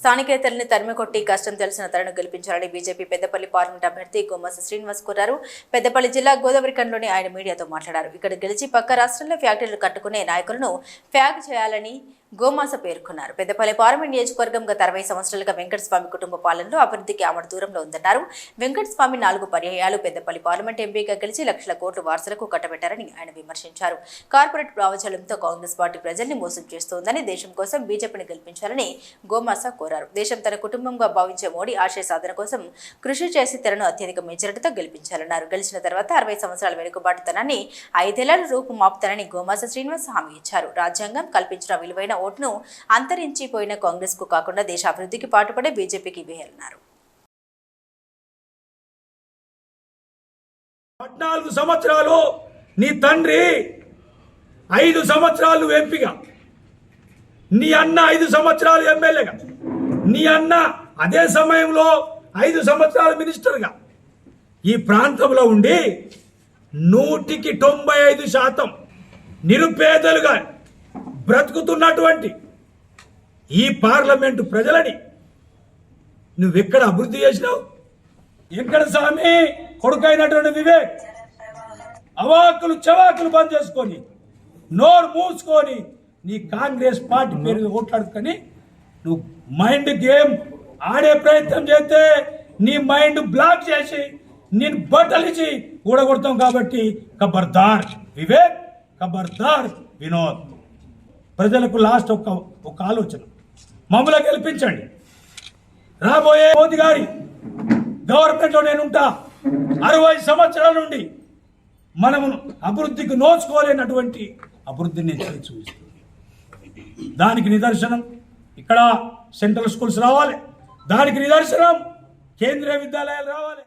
స్థానికేతల్ని తరిమికొట్టి కష్టం తెలిసిన తనను గెలిపించాలని బీజేపీ పెద్దపల్లి పార్లమెంట్ అభ్యర్థి కొమ్మస శ్రీనివాస్ కోరారు. పెద్దపల్లి జిల్లా గోదావరిఖండ్లోని ఆయన మీడియాతో మాట్లాడారు. ఇక్కడ గెలిచి పక్క రాష్ట్రంలో ఫ్యాక్టరీలు కట్టుకునే నాయకులను ఫ్యాగ్ చేయాలని గోమాస పేర్కొన్నారు. పెద్దపల్లి పార్లమెంట్ నియోజకవర్గం గత అరవై సంవత్సరాలుగా వెంకటస్వామి కుటుంబ పాలనలో అభివృద్ధికి ఆమె దూరంలో ఉందన్నారు. వెంకటస్వామి నాలుగు పర్యాయాలు పెద్దపల్లి పార్లమెంట్ ఎంపీగా గెలిచి లక్షల కోట్ల వారసులకు కట్టబెట్టారని ఆయన విమర్శించారు. కార్పొరేట్ ప్రావచలంతో కాంగ్రెస్ పార్టీ ప్రజల్ని మోసం చేస్తోందని దేశం కోసం బీజేపీని గెలిపించాలని గోమాస కోరారు. దేశం తన కుటుంబంగా భావించే మోడీ ఆశయ సాధన కోసం కృషి చేసి తనను అత్యధిక మెజారిటీతో గెలిపించాలన్నారు. గెలిచిన తర్వాత అరవై సంవత్సరాల వెనుకబాటుతనాన్ని ఐదేళ్ళ రూపు మాపుతానని గోమాస శ్రీనివాస్ హామీ ఇచ్చారు. రాజ్యాంగం కల్పించిన విలువైన ఓట్ను అంతరించిపోయిన కాంగ్రెస్కు కాకుండా దేశ అభివృద్ధికి పాటుపడే బీజేపీకి వేయాలన్నారు. పద్నాలుగు సంవత్సరాలు నీ తండ్రి ఐదు సంవత్సరాలు ఎంపీగా. నీ అన్న ఐదు సంవత్సరాలు ఎమ్మెల్యేగా. నీ అన్న అదే సమయంలో ఐదు సంవత్సరాలు మినిస్టర్గా. ఈ ప్రాంతంలో ఉండి నూటికి తొంభై ఐదు శాతం నిరుపేదలుగా బ్రతుకుతున్నటువంటి ఈ పార్లమెంటు ప్రజలని నువ్వెక్కడ అభివృద్ధి చేసినావు? ఎక్కడ స్వామి కొడుకైనటువంటి వివేక్ అవాకులు చవాకులు బంద్ చేసుకొని నోరు మూసుకొని నీ కాంగ్రెస్ పార్టీ పేరు ఓట్లాడుకొని నువ్వు మైండ్ గేమ్ ఆడే ప్రయత్నం చేస్తే నీ మైండ్ బ్లాక్ చేసి నేను బట్టలిచి ఊడగొడతాం కాబట్టి కబర్దార్ వివేక్ కబర్దార్ వినోద్. ప్రజలకు లాస్ట్ ఒక ఒక ఆలోచన. మమ్మల్ని గెలిపించండి. రాబోయే మోదీ గారి గవర్నమెంట్లో నేను ఉంటా అరవై సంవత్సరాల నుండి మనము అభివృద్ధికి నోచుకోలేనటువంటి అభివృద్ధిని నేను చూపిస్తుంది దానికి నిదర్శనం ఇక్కడ సెంట్రల్ స్కూల్స్ రావాలి. దానికి నిదర్శనం కేంద్రీయ విద్యాలయాలు రావాలి.